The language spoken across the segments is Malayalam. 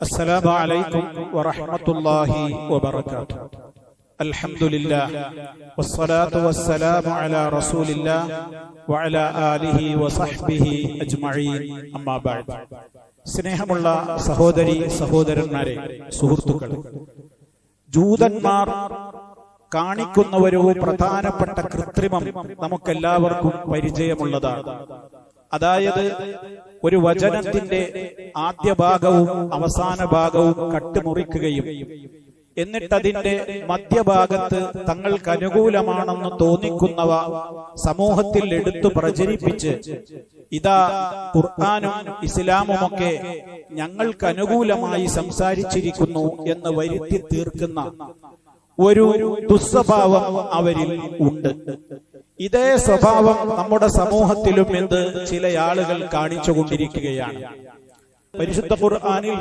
السلام عليكم ورحمة الله وبركاته الحمد لله والصلاة والسلام على رسول الله وعلى آله وصحبه أجمعين أما بعد സ്നേഹമുള്ള സഹോദരി സഹോദരന്മാരെ സുഹൃത്തുക്കൾ ജൂതന്മാർ കാണിക്കുന്ന ഒരു പ്രധാനപ്പെട്ട കൃത്രിമം നമുക്കെല്ലാവർക്കും പരിചയമുള്ളതാണ് അതായത് ഒരു വചനത്തിന്റെ ആദ്യ ഭാഗവും അവസാന ഭാഗവും കട്ടുമുറിക്കുകയും എന്നിട്ടതിന്റെ മധ്യഭാഗത്ത് തങ്ങൾക്ക് അനുകൂലമാണെന്ന് തോന്നിക്കുന്നവ സമൂഹത്തിൽ എടുത്തു പ്രചരിപ്പിച്ച് ഇതാ ഖുർആാനും ഇസ്ലാമുമൊക്കെ ഞങ്ങൾക്ക് അനുകൂലമായി സംസാരിച്ചിരിക്കുന്നു എന്ന് വരുത്തി തീർക്കുന്ന ഒരു ദുസ്വഭാവം അവരിൽ ഉണ്ട്. ഇതേ സ്വഭാവം നമ്മുടെ സമൂഹത്തിലും എന്ത് ചില ആളുകൾ കാണിച്ചുകൊണ്ടിരിക്കുകയാണ്. പരിശുദ്ധ ഖുർആാനിൽ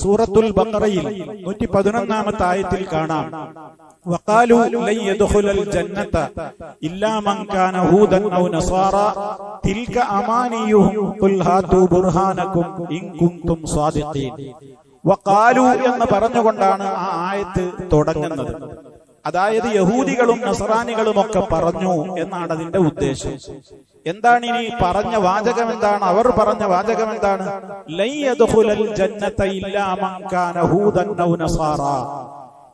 സൂറത്തുൽ ബഖറയിൽ നൂറ്റി പതിനൊന്നാമത്തെ ആയത്തിൽ കാണാം وقالوا لن يدخل الجنة إلا من كان هودا أو نصارى تلك أمانيهم قل هاتوا برهانكم إن كنتم صادقين വക്കാലു എന്ന് പറഞ്ഞുകൊണ്ടാണ് ആ ആയത്ത് തുടങ്ങുന്നത് അതായത് യഹൂദികളും നസറാനികളും ഒക്കെ പറഞ്ഞു എന്നാണ് അതിന്റെ ഉദ്ദേശം എന്താണ് ഇനി പറഞ്ഞ വാചകം? എന്താണ് അവർ പറഞ്ഞ വാചകം എന്താണ്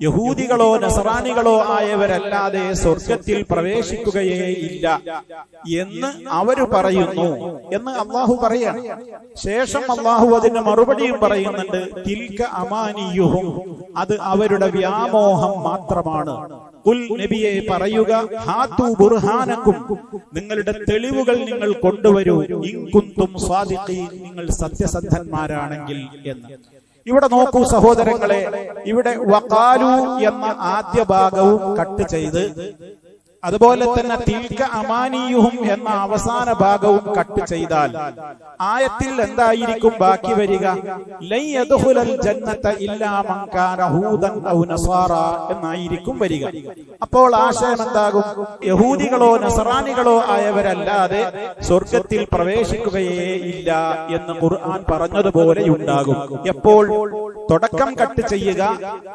യഹൂദികളോ നസറാനികളോ ആയവരല്ലാതെ സ്വർഗത്തിൽ പ്രവേശിക്കുകയേ ഇല്ല എന്ന് അവർ പറയുന്നു എന്ന് അള്ളാഹു പറയാണ്. ശേഷം അള്ളാഹു അതിന് മറുപടിയും പറയുന്നുണ്ട് തിൽക്ക അമാനിയുഹും. അത് അവരുടെ വ്യാമോഹം മാത്രമാണ്. കുൽ നബിയെ പറയുക ഹാത്തു ബുർഹാനക്കും നിങ്ങളുടെ തെളിവുകൾ നിങ്ങൾ കൊണ്ടുവരൂ. ഇൻകുന്തും സ്വാദിഖീൻ നിങ്ങൾ സത്യസന്ധന്മാരാണെങ്കിൽ എന്ന്. ഇവിടെ നോക്കൂ സഹോദരങ്ങളെ ഇവിടെ വക്കാലു എന്ന ആദ്യ ഭാഗവും കട്ട് ചെയ്ത് അതുപോലെ തന്നെ തിൽക്ക അമാനിയുഹും എന്ന അവസാന ഭാഗവും കട്ട് ചെയ്താൽ ആയത്തിൽ എന്തായിരിക്കും ബാക്കി വരിക? എന്നായിരിക്കും വരിക. അപ്പോൾ ആശയം എന്താകും? യഹൂദികളോ നസറാനികളോ ആയവരല്ലാതെ സ്വർഗത്തിൽ പ്രവേശിക്കുകയേ ഇല്ല എന്ന് ഖുർആൻ പറഞ്ഞതുപോലെ ഉണ്ടാകും എപ്പോൾ? തുടക്കം കട്ട് ചെയ്യുക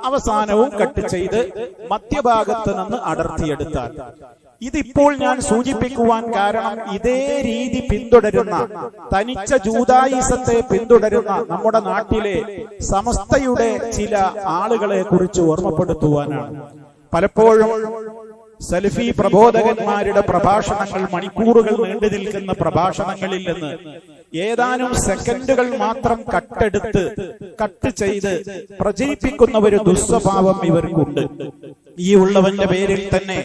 അവസാനവും കട്ട് ചെയ്ത് മധ്യഭാഗത്ത് നിന്ന് അടർത്തിയെടുത്താൽ. ഇതിപ്പോൾ ഞാൻ സൂചിപ്പിക്കുവാൻ കാരണം ഇതേ രീതി പിന്തുടരുന്ന തനിച്ച ജൂതായുസത്തെ പിന്തുടരുന്ന നമ്മുടെ നാട്ടിലെ സമസ്തയുടെ ചില ആളുകളെ കുറിച്ച് ഓർമ്മപ്പെടുത്തുവാനാണ്. പലപ്പോഴും സൽഫി പ്രബോധകന്മാരുടെ പ്രഭാഷണങ്ങൾ മണിക്കൂറുകൾ നീണ്ടു നിൽക്കുന്ന പ്രഭാഷണങ്ങളിൽ നിന്ന് ഏതാനും സെക്കൻഡുകൾ മാത്രം കട്ടെടുത്ത് കട്ട് ചെയ്ത് പ്രചരിപ്പിക്കുന്ന ഒരു ദുസ്വഭാവം ഇവർക്കുണ്ട്. ഈ ഉള്ളവന്റെ പേരിൽ തന്നെ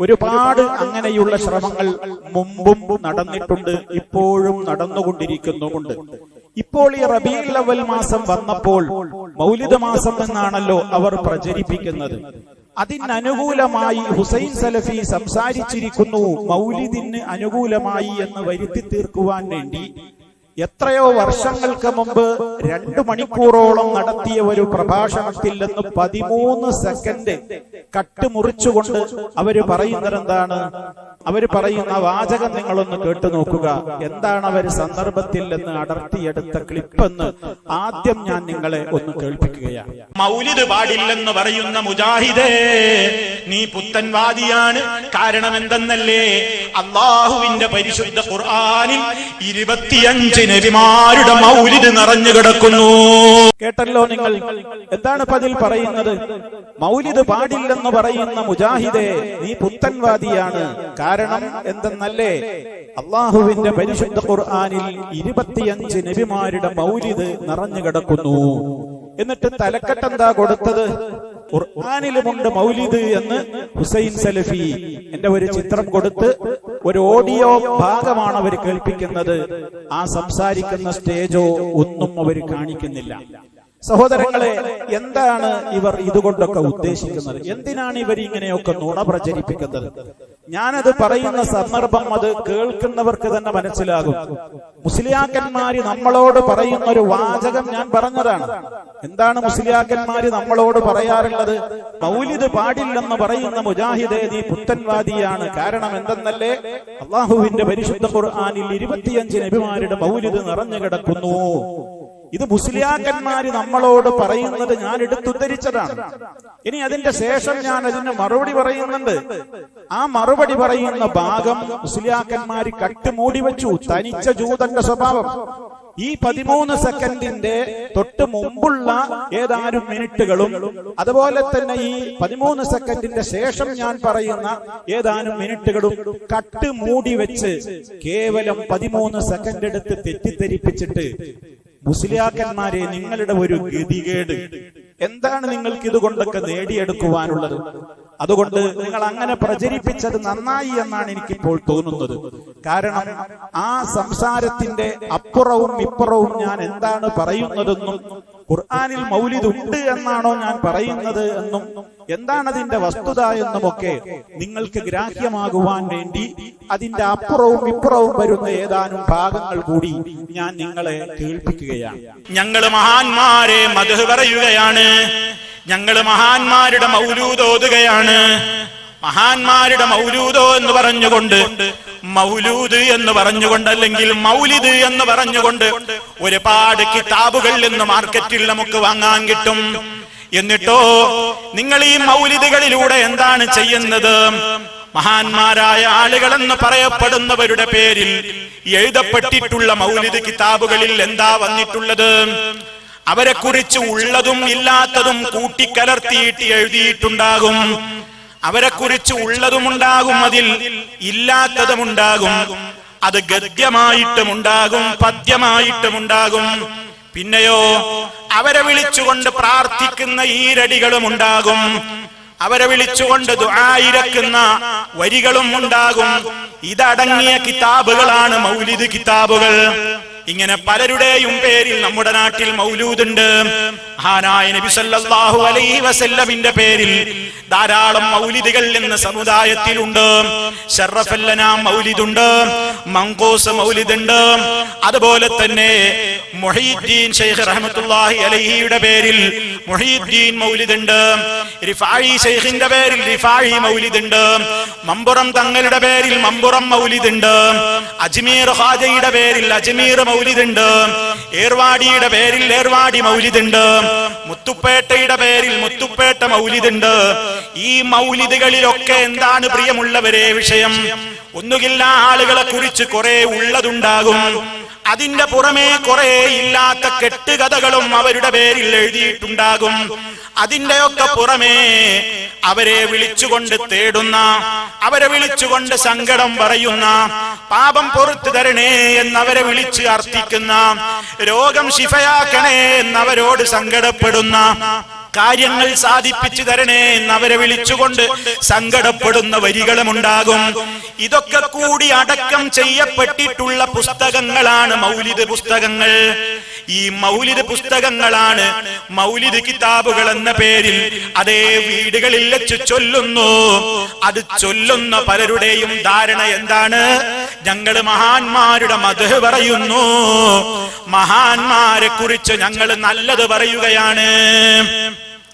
ഒരുപാട് അങ്ങനെയുള്ള ശ്രമങ്ങൾ മുമ്പും നടന്നിട്ടുണ്ട് ഇപ്പോഴും നടന്നുകൊണ്ടിരിക്കുന്നുമുണ്ട്. ഇപ്പോൾ ഈ റബീൽ അവൽ മാസം വന്നപ്പോൾ മൗലിത മാസം എന്നാണല്ലോ അവർ പ്രചരിപ്പിക്കുന്നത്. അതിനനുകൂലമായി ഹുസൈൻ സലഫി സംസാരിച്ചിരിക്കുന്നു മൗലിദിന് അനുകൂലമായി എന്ന് വരുത്തി തീർക്കുവാൻ വേണ്ടി. എത്രയോ വർഷങ്ങൾക്ക് മുമ്പ് രണ്ടു മണിക്കൂറോളം നടത്തിയ ഒരു പ്രഭാഷണത്തിൽ നിന്ന് പതിമൂന്ന് സെക്കൻഡ് കട്ട് മുറിച്ചുകൊണ്ട് അവർ പറയുന്നത് എന്താണ്? അവർ പറയുന്ന വാചകം നിങ്ങളൊന്ന് കേട്ടു നോക്കുക. എന്താണ് അവർ സന്ദർഭത്തിൽ നിന്ന് അടർത്തിയെടുത്ത ക്ലിപ്പെന്ന് ആദ്യം ഞാൻ നിങ്ങളെ ഒന്ന് കേൾപ്പിക്കുകയാണ്. മൗലിദ് പാടില്ലെന്ന് പറയുന്ന മുജാഹിദേ നീ പുത്തൻവാദിയാണ്. കാരണം എന്തെന്നല്ലേ അള്ളാഹുവിന്റെ പരിശുദ്ധ ഖുർആാനിൽ ഇരുപത്തിയഞ്ച് നബിമാരുടെ മൗലിദ് നിറഞ്ഞു കിടക്കുന്നു. കേട്ടല്ലോ നിങ്ങൾ. എന്താണ് പതിൽ പറയുന്നത്? മൗലിദ് പാടില്ലെന്ന് പറയുന്ന മുജാഹിദെ നീ പുത്തൻവാദിയാണ്. കാരണം എന്തെന്നല്ലേ? അള്ളാഹുവിന്റെ പരിശുദ്ധ ഖുർആാനിൽ ഇരുപത്തിയഞ്ച് നബിമാരുടെ മൗലിദ് നിറഞ്ഞു കിടക്കുന്നു. എന്നിട്ട് തലക്കെട്ടെന്താ കൊടുത്തത്? ഖുർആാനിലുമുണ്ട് മൗലിദ് എന്ന് ഹുസൈൻ സലഫി എന്റെ ഒരു ചിത്രം കൊടുത്ത് ഒരു ഓഡിയോ ഭാഗമാണ് അവർ കേൾപ്പിക്കുന്നത്. ആ സംസാരിക്കുന്ന സ്റ്റേജോ ഒന്നും അവർ കാണിക്കുന്നില്ല. സഹോദരങ്ങളെ എന്താണ് ഇവർ ഇതുകൊണ്ടൊക്കെ ഉദ്ദേശിക്കുന്നത്? എന്തിനാണ് ഇവർ ഇങ്ങനെയൊക്കെ നുണ പ്രചരിപ്പിക്കുന്നത്? ഞാനത് പറയുന്ന സന്ദർഭം അത് കേൾക്കുന്നവർക്ക് തന്നെ മനസ്സിലാകും. മുസ്ലിയാക്കന്മാര് നമ്മളോട് പറയുന്ന ഒരു വാചകം ഞാൻ പറഞ്ഞതാണ്. എന്താണ് മുസ്ലിയാക്കന്മാര് നമ്മളോട് പറയാറുള്ളത്? മൗലിദ് പാടില്ലെന്ന് പറയുന്ന മുജാഹിദേദി പുത്തൻവാദിയാണ്. കാരണം എന്തെന്നല്ലേ? അള്ളാഹുവിന്റെ പരിശുദ്ധ ഖുർആാനിൽ ഇരുപത്തിയഞ്ച് നബിമാരുടെ മൗലിദ് നിറഞ്ഞു കിടക്കുന്നു. ഇത് മുസ്ലിയാക്കന്മാര് നമ്മളോട് പറയുന്നത് ഞാൻ എടുത്തുദ്ധരിച്ചതാണ്. ഇനി അതിന്റെ ശേഷം ഞാൻ അതിന് മറുപടി പറയുന്നുണ്ട്. ആ മറുപടി പറയുന്ന ഭാഗം മുസ്ലിയാക്കന്മാര് കട്ടുമൂടി വെച്ചു. തനിച്ച ജൂതന്റെ സ്വഭാവം. ഈ പതിമൂന്ന് സെക്കൻഡിന്റെ തൊട്ട് മുമ്പുള്ള ഏതാനും മിനിറ്റുകളും അതുപോലെ തന്നെ ഈ പതിമൂന്ന് സെക്കൻഡിന്റെ ശേഷം ഞാൻ പറയുന്ന ഏതാനും മിനിറ്റുകളും കട്ട് മൂടി വെച്ച് കേവലം പതിമൂന്ന് സെക്കൻഡ് എടുത്ത് തെറ്റിദ്ധരിപ്പിച്ചിട്ട് മുസ്ലിയാക്കന്മാരെ നിങ്ങളുടെ ഒരു ഗതികേട്. എന്താണ് നിങ്ങൾക്ക് ഇതുകൊണ്ടൊക്കെ നേടിയെടുക്കുവാനുള്ളത്? അതുകൊണ്ട് നിങ്ങൾ അങ്ങനെ പ്രചരിപ്പിച്ചത് നന്നായി എന്നാണ് എനിക്കിപ്പോൾ തോന്നുന്നത്. കാരണം ആ സംസാരത്തിന്റെ അപ്പുറവും ഇപ്പുറവും ഞാൻ എന്താണ് പറയുന്നതെന്നും ഖുർആാനിൽ മൗലിദ് ഉണ്ട് എന്നാണോ ഞാൻ പറയുന്നത് എന്നും എന്താണ് അതിന്റെ വസ്തുത എന്നുമൊക്കെ നിങ്ങൾക്ക് ഗ്രാഹ്യമാകുവാൻ വേണ്ടി അതിന്റെ അപ്പുറവും ഇപ്പുറവും വരുന്ന ഏതാനും ഭാഗങ്ങൾ കൂടി ഞാൻ നിങ്ങളെ കേൾപ്പിക്കുകയാണ്. ഞങ്ങൾ മഹാന്മാരെ മധു പറയുകയാണ്. ഞങ്ങൾ മഹാന്മാരുടെ മൗലൂതോതുകയാണ് മഹാന്മാരുടെ മൗലൂദോ എന്ന് പറഞ്ഞുകൊണ്ട് മൗലൂദ് എന്ന് പറഞ്ഞുകൊണ്ട് അല്ലെങ്കിൽ മൗലിദ് എന്ന് പറഞ്ഞുകൊണ്ട് ഒരുപാട് കിതാബുകൾ ഇന്ന് മാർക്കറ്റിൽ നമുക്ക് വാങ്ങാൻ കിട്ടും. എന്നിട്ടോ നിങ്ങൾ ഈ മൗലിദുകളിലൂടെ എന്താണ് ചെയ്യുന്നത്? മഹാന്മാരായ ആളുകളെന്ന് പറയപ്പെടുന്നവരുടെ പേരിൽ എഴുതപ്പെട്ടിട്ടുള്ള മൗലിദ് കിതാബുകളിൽ എന്താ വന്നിട്ടുള്ളത്? അവരെ കുറിച്ച് ഉള്ളതും ഇല്ലാത്തതും കൂട്ടിക്കലർത്തിയിട്ട് എഴുതിയിട്ടുണ്ടാകും. അവരെ കുറിച്ച് ഉള്ളതുമുണ്ടാകും അതിൽ ഇല്ലാത്തതുമുണ്ടാകും. അത് ഗദ്യമായിട്ടുമുണ്ടാകും പദ്യമായിട്ടുമുണ്ടാകും. പിന്നെയോ അവരെ വിളിച്ചുകൊണ്ട് പ്രാർത്ഥിക്കുന്ന ഈരടികളും ഉണ്ടാകും അവരെ വിളിച്ചുകൊണ്ട് ദുആയിരക്കുന്ന വരികളും ഉണ്ടാകും ഇതടങ്ങിയ കിതാബുകളാണ് മൗലിദ് കിതാബുകൾ. ഇങ്ങനെ പലരുടെയും പേരിൽ നമ്മുടെ നാട്ടിൽ മൗലൂദുണ്ട്. മഹാനായ നബി സല്ലല്ലാഹു അലൈഹി വസല്ലമിന്റെ പേരിൽ ധാരാളം മൗലിദുകൾ എന്ന സമുദായത്തിലുണ്ട്. ഷറഫല്ലന മൗലിദുണ്ട് മങ്കോസ് മൗലിദുണ്ട്. അതുപോലെ തന്നെ മൊഹീദ്ദീൻ ഷെയ്ഖ് റഹ്മത്തുള്ളാഹി അലൈഹിയുടെ പേരിൽ മുഹീദ്ദീൻ മൗലിദുണ്ട്. റിഫായി ഷെയ്ഖിന്റെ പേരിൽ റിഫായി മൗലിദുണ്ട്. മമ്പുറം തങ്ങളുടെ പേരിൽ മമ്പുറം മൗലിദുണ്ട്. അജ്മീർ ഖാജയുടെ പേരിൽ അജ്മീർ മൗലിദുണ്ട്. ഏർവാടിയുടെ പേരിൽ ഏർവാടി മൗലിദുണ്ട്. മുത്തുപ്പേട്ടയുടെ പേരിൽ മുത്തുപ്പേട്ട മൗലിദുണ്ട്. ഈ മൗലിദുകളിലൊക്കെ എന്താണ് പ്രിയമുള്ളവരെ വിഷയം? ഒന്നുകിൽ ആളുകളെ കുറിച്ച് കുറെ ഉള്ളതുണ്ടാകും. അതിന്റെ പുറമേ കുറെ ഇല്ലാത്ത കെട്ടുകഥകളും അവരുടെ പേരിൽ എഴുതിയിട്ടുണ്ടാകും. അതിന്റെയൊക്കെ പുറമേ അവരെ വിളിച്ചുകൊണ്ട് തേടുന്ന അവരെ വിളിച്ചുകൊണ്ട് സങ്കടം പറയുന്ന പാപം പുറത്തു തരണേ എന്നവരെ വിളിച്ച് അർത്ഥിക്കുന്ന രോഗം ശിഫയാക്കണേ എന്നവരോട് സങ്കടപ്പെടുന്ന കാര്യങ്ങൾ സാധിപ്പിച്ചു തരണേ എന്ന് അവരെ വിളിച്ചുകൊണ്ട് സങ്കടപ്പെടുന്ന വരികളും ഉണ്ടാകും ഇതൊക്കെ കൂടി അടക്കം ചെയ്യപ്പെട്ടിട്ടുള്ള പുസ്തകങ്ങളാണ് മൗലിദ് പുസ്തകങ്ങൾ. ഈ മൗലിദ് പുസ്തകങ്ങളാണ് മൗലിദ് കിതാബുകൾ എന്ന പേരിൽ അതേ വീടുകളിൽ വെച്ച് ചൊല്ലുന്നു. അത് ചൊല്ലുന്ന പലരുടെയും ധാരണ എന്താണ്? ഞങ്ങൾ മഹാന്മാരുടെ മധു പറയുന്നു. മഹാന്മാരെ കുറിച്ച് ഞങ്ങൾ നല്ലത് പറയുകയാണ്.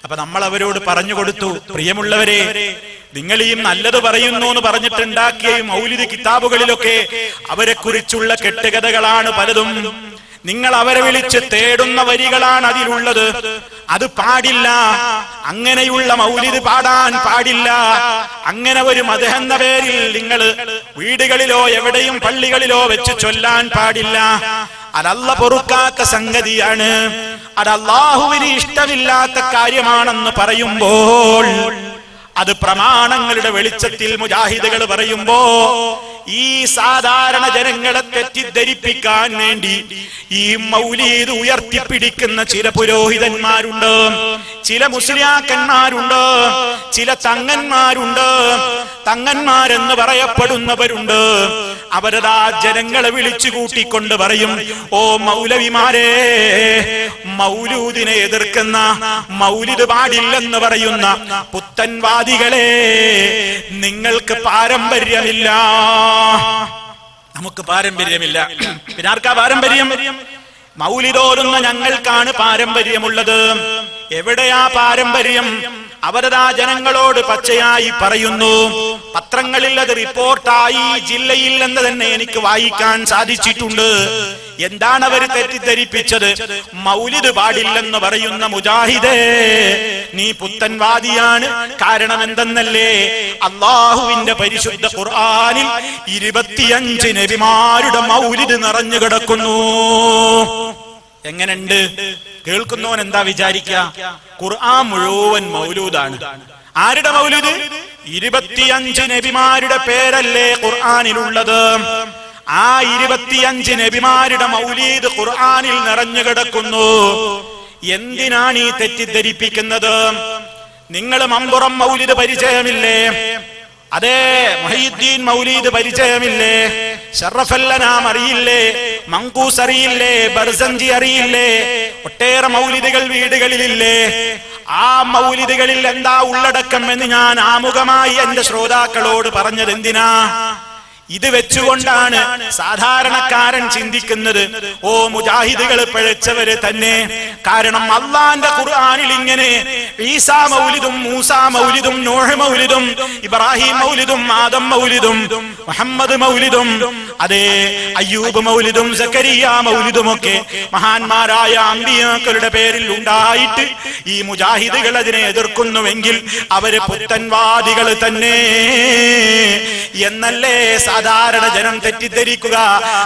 അപ്പൊ നമ്മൾ അവരോട് പറഞ്ഞു കൊടുത്തു പ്രിയമുള്ളവരെ നിങ്ങൾ ഈ നല്ലത് പറയുന്നു എന്ന് പറഞ്ഞിട്ടുണ്ടാക്കിയ മൗലിക കിതാബുകളിലൊക്കെ അവരെ കുറിച്ചുള്ള കെട്ടുകഥകളാണ് പലതും. നിങ്ങൾ അവരെ വിളിച്ച് തേടുന്ന വരികളാണ് അതിലുള്ളത്. അത് പാടില്ല. അങ്ങനെയുള്ള മൗലിദ് പാടാൻ പാടില്ല. അങ്ങനെ ഒരു മതമെന്ന പേരിൽ നിങ്ങൾ വീടുകളിലോ എവിടെയും പള്ളികളിലോ വെച്ച് ചൊല്ലാൻ പാടില്ല. അതല്ല പൊറുക്കാത്ത സംഗതിയാണ്. അത് അള്ളാഹുവിന് ഇഷ്ടമില്ലാത്ത കാര്യമാണെന്ന് പറയുമ്പോൾ അത് പ്രമാണങ്ങളുടെ വെളിച്ചത്തിൽ മുജാഹിദുകൾ പറയുമ്പോ ഈ സാധാരണ ജനങ്ങളെ തെറ്റിദ്ധരിപ്പിക്കാൻ വേണ്ടി ഈ മൗലീദ് ഉയർത്തിപ്പിടിക്കുന്ന ചില പുരോഹിതന്മാരുണ്ട്. ചില മുസ്ലിയാക്കന്മാരുണ്ട് ചില തങ്ങന്മാരുണ്ട് തങ്ങന്മാരെന്ന് പറയപ്പെടുന്നവരുണ്ട്. അവരതാ ജനങ്ങളെ വിളിച്ചു കൂട്ടിക്കൊണ്ട് പറയും ഓ മൗലവിമാരെ മൗലൂദിനെ എതിർക്കുന്ന മൗലിദ് പാടില്ലെന്ന് പറയുന്ന പുത്തൻവാദികളെ നിങ്ങൾക്ക് പാരമ്പര്യമില്ല. നമുക്ക് പാരമ്പര്യമില്ല. പിന്നെ ആർക്കാ പാരമ്പര്യം? മൗലിതോരുന്ന ഞങ്ങൾക്കാണ് പാരമ്പര്യമുള്ളത്. എവിടെയാ പാരമ്പര്യം? അവരതാ ജനങ്ങളോട് പച്ചയായി പറയുന്നു. പത്രങ്ങളിൽ അത് റിപ്പോർട്ടായി ജില്ലയിൽ എന്ന് തന്നെ എനിക്ക് വായിക്കാൻ സാധിച്ചിട്ടുണ്ട്. എന്താണ് അവർ തെറ്റിദ്ധരിപ്പിച്ചത്? മൗലിദ് പാടില്ലെന്ന് പറയുന്ന മുജാഹിദേ നീ പുത്തൻവാദിയാണ്. കാരണം എന്തെന്നല്ലേ അള്ളാഹുവിന്റെ പരിശുദ്ധ ഖുർആാനിൽ ഇരുപത്തിയഞ്ച് നബിമാരുടെ മൗലിദ് നിറഞ്ഞു കിടക്കുന്നു. എങ്ങനുണ്ട് കേൾക്കുന്നവൻ എന്താ വിചാരിക്ക? ഖുർആൻ മുഴുവൻ മൗലൂദാണ്. ആരുടെ മൗലൂദ്? ഇരുപത്തിയഞ്ച് നബിമാരുടെ പേരല്ലേ ഖുർആാനിലുള്ളത്. ആ ഇരുപത്തിയഞ്ച് നബിമാരുടെ മൗലീദ് ഖുർആാനിൽ നിറഞ്ഞു കിടക്കുന്നു. എന്തിനാണ് ഈ തെറ്റിദ്ധരിപ്പിക്കുന്നത്? നിങ്ങൾ മമ്പുറം മൗലിദ് പരിചയമില്ലേ? അതെ മൊഹീദ്ദീൻ മൗലീദ് പരിചയമില്ലേ? ഷറഫല്ല നാം അറിയില്ലേ? മങ്കൂസ് അറിയില്ലേ? ബർസഞ്ചി അറിയില്ലേ? ഒട്ടേറെ മൗലിതകൾ വീടുകളിലില്ലേ? ആ മൗലിദുകളിൽ എന്താ ഉള്ളടക്കം എന്ന് ഞാൻ ആമുഖമായി എന്റെ ശ്രോതാക്കളോട് പറഞ്ഞത് എന്തിനാ ഇത് വെച്ചുകൊണ്ടാണ് സാധാരണക്കാരൻ ചിന്തിക്കുന്നത് ഓ മുജാഹിദുകൾ പിഴച്ചവര് തന്നെ. കാരണം അള്ളാന്റെ ഖുർആാനിൽ ഇങ്ങനെ ഈസാ മൗലിദും മൂസാ മൗലിദും നോഹ മൗലിദും ഇബ്രാഹിം മൗലിദും ആദം മൗലിദും മുഹമ്മദ് മൗലിദും അതെ അയ്യൂബ് മൗലിദും സക്കരിയ മൗലിദും ഒക്കെ മഹാന്മാരായ അമ്പിയാക്കളുടെ പേരിൽ ഉണ്ടായിട്ട് ഈ മുജാഹിദുകൾ അതിനെ എതിർക്കുന്നുവെങ്കിൽ അവർ പുത്തൻവാദികൾ തന്നെ. എന്നല്ലേ സാധാരണ ജനം തെറ്റിദ്ധരിക്കുക.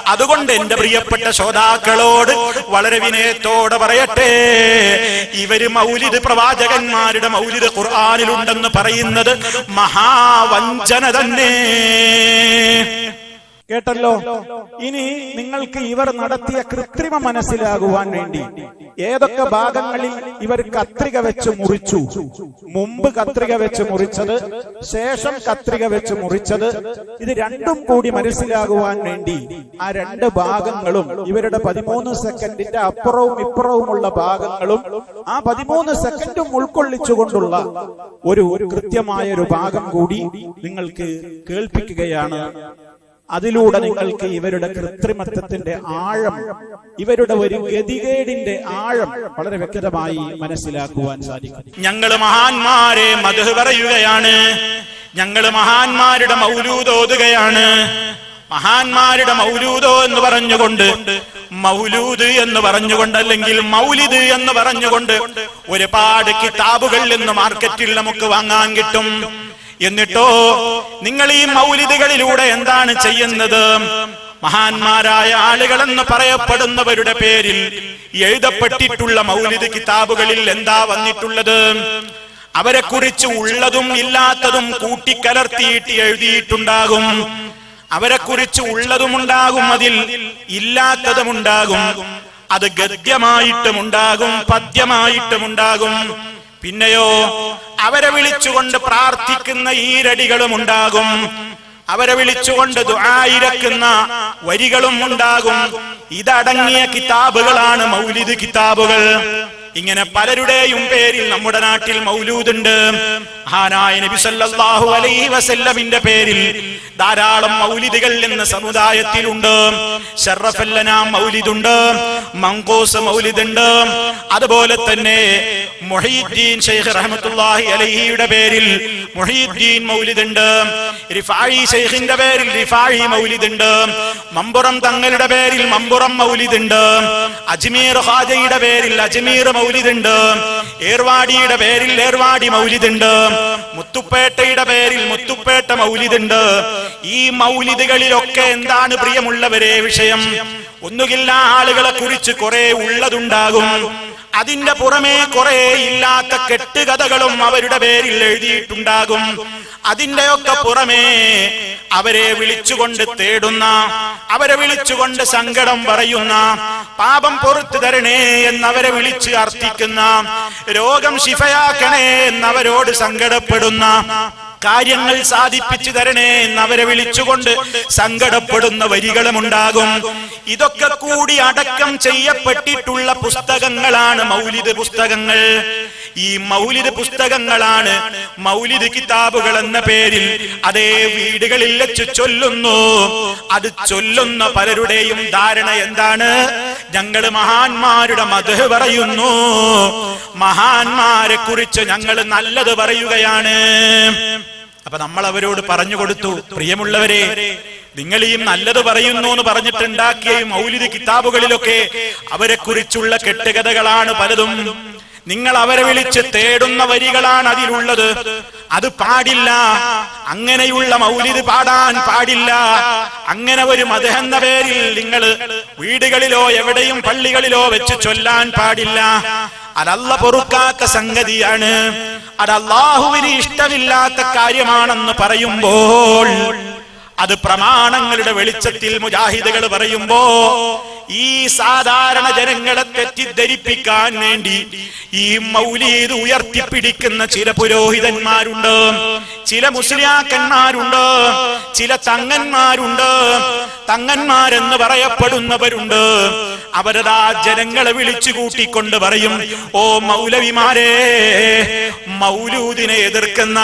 അതുകൊണ്ട് എന്റെ പ്രിയപ്പെട്ട ശ്രോതാക്കളോട് വളരെ വിനയത്തോടെ പറയട്ടെ. ഇവർ മൗലിദ് പ്രവാചകന്മാരുടെ മൗലിദ് ഖുർആാനിലുണ്ടെന്ന് പറയുന്നത് മഹാവഞ്ചന തന്നെ. കേട്ടല്ലോ? ഇനി നിങ്ങൾക്ക് ഇവർ നടത്തിയ കൃത്രിമ മനസ്സിലാകുവാൻ വേണ്ടി ഏതൊക്കെ ഭാഗങ്ങളിൽ ഇവർ കത്രിക വെച്ച് മുറിച്ചു? മുമ്പ് കത്രിക വെച്ച് മുറിച്ചത് ശേഷം കത്രിക വെച്ച് മുറിച്ചത് ഇത് രണ്ടും കൂടി മനസ്സിലാകുവാൻ വേണ്ടി ആ രണ്ട് ഭാഗങ്ങളും ഇവരുടെ പതിമൂന്ന് സെക്കൻഡിന്റെ അപ്പുറവും ഇപ്പുറവുമുള്ള ഭാഗങ്ങളും ആ പതിമൂന്ന് സെക്കൻഡും ഉൾക്കൊള്ളിച്ചുകൊണ്ടുള്ള ഒരു കൃത്യമായ ഒരു ഭാഗം കൂടി നിങ്ങൾക്ക് കേൾപ്പിക്കുകയാണ്. അതിലൂടെ നിങ്ങൾക്ക് ഇവരുടെ കൃത്രിമത്വത്തിന്റെ ആഴം ഇവരുടെ ഒരു ഗതികേടിന്റെ ആഴം വളരെ വ്യക്തമായി മനസ്സിലാക്കുവാൻ സാധിക്കും. ഞങ്ങൾ മഹാന്മാരെ മധു പറയുകയാണ്. ഞങ്ങൾ മഹാന്മാരുടെ മൗലൂതോതുകയാണ് മഹാന്മാരുടെ മൗലൂദോ എന്ന് പറഞ്ഞുകൊണ്ട് മൗലൂദ് എന്ന് പറഞ്ഞുകൊണ്ട് അല്ലെങ്കിൽ മൗലിദ് എന്ന് പറഞ്ഞുകൊണ്ട് ഒരുപാട് കിതാബുകൾ ഇന്ന് മാർക്കറ്റിൽ നമുക്ക് വാങ്ങാൻ കിട്ടും. എന്നിട്ടോ നിങ്ങൾ ഈ മൗലിദുകളിലൂടെ എന്താണ് ചെയ്യുന്നത്? മഹാന്മാരായ ആളുകളെന്ന് പറയപ്പെടുന്നവരുടെ പേരിൽ എഴുതപ്പെട്ടിട്ടുള്ള മൗലിദ് കിതാബുകളിൽ എന്താ വന്നിട്ടുള്ളത്? അവരെ കുറിച്ച് ഉള്ളതും ഇല്ലാത്തതും കൂട്ടിക്കലർത്തിയിട്ട് എഴുതിയിട്ടുണ്ടാകും. അവരെ കുറിച്ച് ഉള്ളതുമുണ്ടാകും അതിൽ ഇല്ലാത്തതുമുണ്ടാകും. അത് ഗദ്യമായിട്ടുമുണ്ടാകും പദ്യമായിട്ടുമുണ്ടാകും. പിന്നെയോ അവരെ വിളിച്ചുകൊണ്ട് പ്രാർത്ഥിക്കുന്ന ഈരടികളും ഉണ്ടാകും. അവരെ വിളിച്ചുകൊണ്ട് ദുആയിരക്കുന്ന വരികളും ഉണ്ടാകും. ഇതടങ്ങിയ കിതാബുകളാണ് മൗലിദ് കിതാബുകൾ. ഇങ്ങനെ പലരുടെയും പേരിൽ നമ്മുടെ നാട്ടിൽ മൗലൂദുണ്ട് മഹാനായ നബി സല്ലല്ലാഹു അലൈഹി വസല്ലമിന്റെ പേരിൽ ധാരാളം മൗലിദുകൾ എന്ന സമുദായത്തിലുണ്ട്. ഷറഫല്ലന മൗലിദുണ്ട് മങ്കോസ് മൗലിദുണ്ട്. അതുപോലെ തന്നെ മൊഹീദ്ദീൻ ഷെയ്ഖ് റഹ്മത്തുള്ളാഹി അലൈഹിയുടെ പേരിൽ മൊഹീദ്ദീൻ മൗലിദുണ്ട്. റിഫായി ഷെയ്ഖിന്റെ പേരിൽ റിഫായി മൗലിദുണ്ട്. മമ്പുറം തങ്ങളുടെ പേരിൽ മമ്പുറം മൗലിദുണ്ട്. അജ്മീർ ഹാജയുടെ പേരിൽ അജ്മീർ മൗലിദുണ്ട്. ഏർവാടിയുടെ പേരിൽ ഏർവാടി മൗലിദുണ്ട്. മുത്തുപ്പേട്ടയുടെ പേരിൽ മുത്തുപ്പേട്ട മൗലിദുണ്ട്. ഈ മൗലിദുകളിലൊക്കെ എന്താണ് പ്രിയമുള്ളവരെ വിഷയം? ഒന്നുകില്ല ആളുകളെ കുറിച്ച് കുറെ ഉള്ളതുണ്ടാകും. അതിന്റെ പുറമേ കുറെ ഇല്ലാത്ത കെട്ടുകഥകളും അവരുടെ പേരിൽ എഴുതിയിട്ടുണ്ടാകും. അതിന്റെയൊക്കെ പുറമേ അവരെ വിളിച്ചുകൊണ്ട് തേടുന്ന അവരെ വിളിച്ചുകൊണ്ട് സങ്കടം പറയുന്ന പാപം പുറത്തു തരണേ എന്നവരെ വിളിച്ച് അർത്ഥിക്കുന്ന രോഗം ശിഫയാക്കണേ എന്നവരോട് സങ്കടപ്പെടുന്ന കാര്യങ്ങൾ സാധിപ്പിച്ചു തരണേ എന്ന് അവരെ വിളിച്ചുകൊണ്ട് സങ്കടപ്പെടുന്ന വരികളും ഉണ്ടാകും. ഇതൊക്കെ കൂടി അടക്കം ചെയ്യപ്പെട്ടിട്ടുള്ള പുസ്തകങ്ങളാണ് മൗലിദ് പുസ്തകങ്ങൾ. ഈ മൗലിദ് പുസ്തകങ്ങളാണ് മൗലിദ് കിതാബുകൾ എന്ന പേരിൽ അതേ വീടുകളിൽ വെച്ച് ചൊല്ലുന്നു. അത് ചൊല്ലുന്ന പലരുടെയും ധാരണ എന്താണ്? ഞങ്ങൾ മഹാന്മാരുടെ മത പറയുന്നു. മഹാന്മാരെ കുറിച്ച് ഞങ്ങൾ നല്ലത് പറയുകയാണ്. അപ്പൊ നമ്മൾ അവരോട് പറഞ്ഞു കൊടുത്തു പ്രിയമുള്ളവരെ നിങ്ങൾ ഈ നല്ലത് പറയുന്നു എന്ന് പറഞ്ഞിട്ടുണ്ടാക്കിയ മൗലിക കിതാബുകളിലൊക്കെ അവരെ കുറിച്ചുള്ള കെട്ടുകഥകളാണ് പലതും. നിങ്ങൾ അവരെ വിളിച്ച് തേടുന്ന വരികളാണ് അതിലുള്ളത്. അത് പാടില്ല. അങ്ങനെയുള്ള മൗലിദ് പാടാൻ പാടില്ല. അങ്ങനെ ഒരു മത എന്ന പേരിൽ നിങ്ങൾ വീടുകളിലോ എവിടെയും പള്ളികളിലോ വെച്ച് ചൊല്ലാൻ പാടില്ല. അതല്ല പൊറുക്കാത്ത സംഗതിയാണ്. അത് അള്ളാഹുവിന് ഇഷ്ടമില്ലാത്ത കാര്യമാണെന്ന് പറയുമ്പോൾ അത് പ്രമാണങ്ങളുടെ വെളിച്ചത്തിൽ മുജാഹിദുകൾ പറയുമ്പോ ഈ സാധാരണ ജനങ്ങളെ തെറ്റിദ്ധരിപ്പിക്കാൻ വേണ്ടി ഈ മൗലീദ് ഉയർത്തിപ്പിടിക്കുന്ന ചില പുരോഹിതന്മാരുണ്ട് ചില മുസ്ലിയാക്കന്മാരുണ്ട് ചില തങ്ങന്മാരുണ്ട് തങ്ങന്മാരെന്ന് പറയപ്പെടുന്നവരുണ്ട്. അവരതാ ജനങ്ങളെ വിളിച്ചു കൂട്ടിക്കൊണ്ട് പറയും ഓ മൗലവിമാരെ മൗലൂദിനെ എതിർക്കുന്ന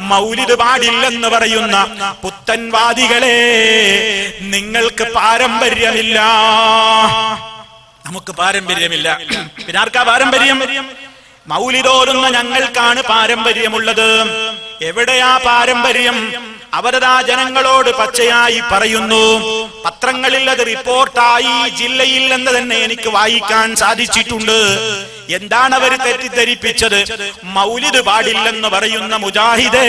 മൗലിദ് പാടില്ലെന്ന് പറയുന്ന പുത്തൻവാദികളെ നിങ്ങൾക്ക് പാരമ്പര്യമില്ല. നമുക്ക് പാരമ്പര്യമില്ല. പിന്നെ ആർക്കാ പാരമ്പര്യം? മൗലിതോരുന്ന ഞങ്ങൾക്കാണ് പാരമ്പര്യമുള്ളത്. എവിടെയാ പാരമ്പര്യം? അവരതാ ജനങ്ങളോട് പച്ചയായി പറയുന്നു. പത്രങ്ങളിൽ അത് റിപ്പോർട്ടായി ജില്ലയിൽ എന്ന് തന്നെ എനിക്ക് വായിക്കാൻ സാധിച്ചിട്ടുണ്ട്. എന്താണ് അവർ തെറ്റിദ്ധരിപ്പിച്ചത്? മൗലിദ് പാടില്ലെന്ന് പറയുന്ന മുജാഹിദേ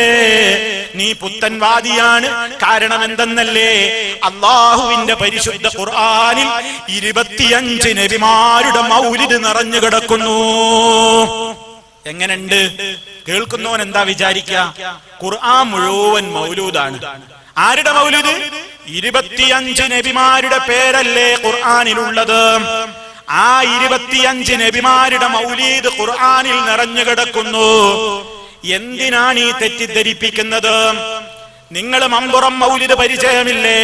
നീ പുത്തൻവാദിയാണ്. കാരണം എന്തെന്നല്ലേ അള്ളാഹുവിന്റെ പരിശുദ്ധ ഖുർആാനിൽ ഇരുപത്തിയഞ്ച് നബിമാരുടെ മൗലിദ് നിറഞ്ഞു കിടക്കുന്നു. എങ്ങനെയുണ്ട്? കേൾക്കുന്നവൻ എന്താ വിചാരിക്ക ഖുർആൻ മുഴുവൻ മൗലൂദാണ്. ആരുടെ മൗലൂദ്? ഇരുപത്തിയഞ്ച് നബിമാരുടെ പേരല്ലേ ഖുർആാനിലുള്ളത്? ആ ഇരുപത്തിയഞ്ച് നബിമാരുടെ മൗലീദ് ഖുർആാനിൽ നിറഞ്ഞു കിടക്കുന്നു. എന്തിനാണ് ഈ തെറ്റിദ്ധരിപ്പിക്കുന്നത്? നിങ്ങൾ മമ്പുറം മൗലിദ് പരിചയമില്ലേ?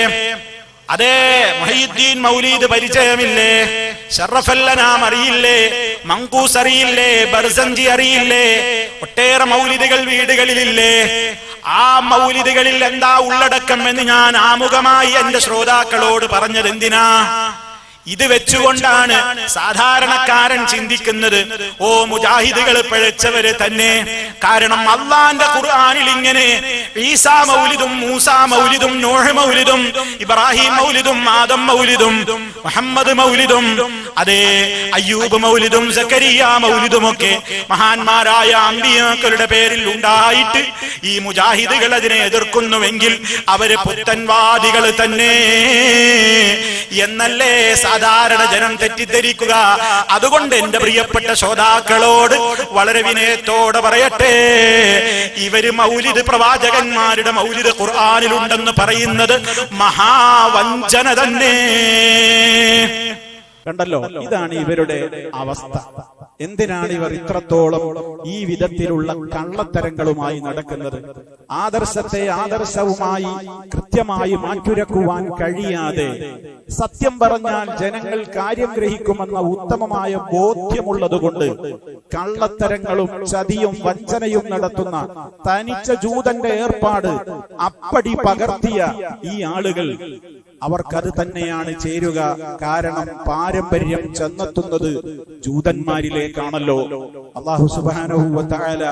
അതെ മൊഹീദ്ദീൻ മൗലീദ് പരിചയമില്ലേ? ഷറഫല്ലനാം അറിയില്ലേ? മങ്കൂസ് അറിയില്ലേ? ബർസഞ്ചി അറിയില്ലേ? ഒട്ടേറെ മൗലിദുകൾ വീടുകളിലില്ലേ? ആ മൗലിദുകളിൽ എന്താ ഉള്ളടക്കം എന്ന് ഞാൻ ആമുഖമായി എന്റെ ശ്രോതാക്കളോട് പറഞ്ഞത് എന്തിനാ ഇത് വെച്ചുകൊണ്ടാണ് സാധാരണക്കാരൻ ചിന്തിക്കുന്നത് ഓ മുജാഹിദുകൾ പിഴച്ചവര് തന്നെ. കാരണം അള്ളാന്റെ ഖുർആാനിൽ ഇങ്ങനെ ഈസാ മൗലിദും മൂസാ മൗലിദും നോഹ് മൗലിദും ഇബ്രാഹിം മൗലിദും ആദം മൗലിദും മുഹമ്മദ് മൗലിദും അതെ അയ്യൂബ് മൗലിദും സക്കരിയ മൗലിദും ഒക്കെ മഹാന്മാരായ അമ്പിയാക്കളുടെ പേരിൽ ഉണ്ടായിട്ട് ഈ മുജാഹിദുകൾ അതിനെ എതിർക്കുന്നുവെങ്കിൽ അവർ പുത്തൻവാദികൾ തന്നെ. എന്നല്ലേ സാധാരണ ജനം തെറ്റിദ്ധരിക്കുക. അതുകൊണ്ട് എന്റെ പ്രിയപ്പെട്ട ശ്രോതാക്കളോട് വളരെ വിനയത്തോടെ പറയട്ടെ. ഇവർ മൗലിദ് പ്രവാചകന്മാരുടെ മൗലിദ് ഖുർആാനിലുണ്ടെന്ന് പറയുന്നത് മഹാവഞ്ചന തന്നെ. കണ്ടല്ലോ? ഇതാണ് ഇവരുടെ അവസ്ഥ. എന്തിനാണ് ഇവർ ഇത്രത്തോളം ഈ വിധത്തിലുള്ള കള്ളത്തരങ്ങളുമായി നടക്കുന്നത്? ആദർശത്തെ ആദർശവുമായി കൃത്യമായി മാറ്റുരക്കുവാൻ കഴിയാതെ സത്യം പറഞ്ഞാൽ ജനങ്ങൾ കാര്യം ഗ്രഹിക്കുമെന്ന ഉത്തമമായ ബോധ്യമുള്ളതുകൊണ്ട് കള്ളത്തരങ്ങളും ചതിയും വഞ്ചനയും നടത്തുന്ന തനിച്ച ജൂതന്റെ ഏർപ്പാട് അപ്പടി പകർത്തിയ ഈ ആളുകൾ അവർക്കത് തന്നെയാണ് ചേരുക. കാരണം പാരമ്പര്യം ചെന്നെത്തുന്നത് ജൂതന്മാരിലേക്കാണല്ലോ. അള്ളാഹു സുബാനഹുല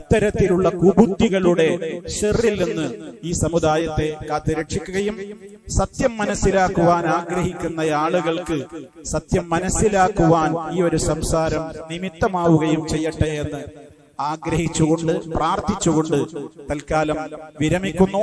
ഇത്തരത്തിലുള്ള കുബുദ്ധികളുടെ ഷെറിൽ നിന്ന് ഈ സമുദായത്തെ കാത്തുരക്ഷിക്കുകയും സത്യം മനസ്സിലാക്കുവാൻ ആഗ്രഹിക്കുന്ന ആളുകൾക്ക് സത്യം മനസ്സിലാക്കുവാൻ ഈ ഒരു സംസാരം നിമിത്തമാവുകയും ചെയ്യട്ടെ എന്ന് ആഗ്രഹിച്ചുകൊണ്ട് പ്രാർത്ഥിച്ചുകൊണ്ട് തൽക്കാലം വിരമിക്കുന്നു.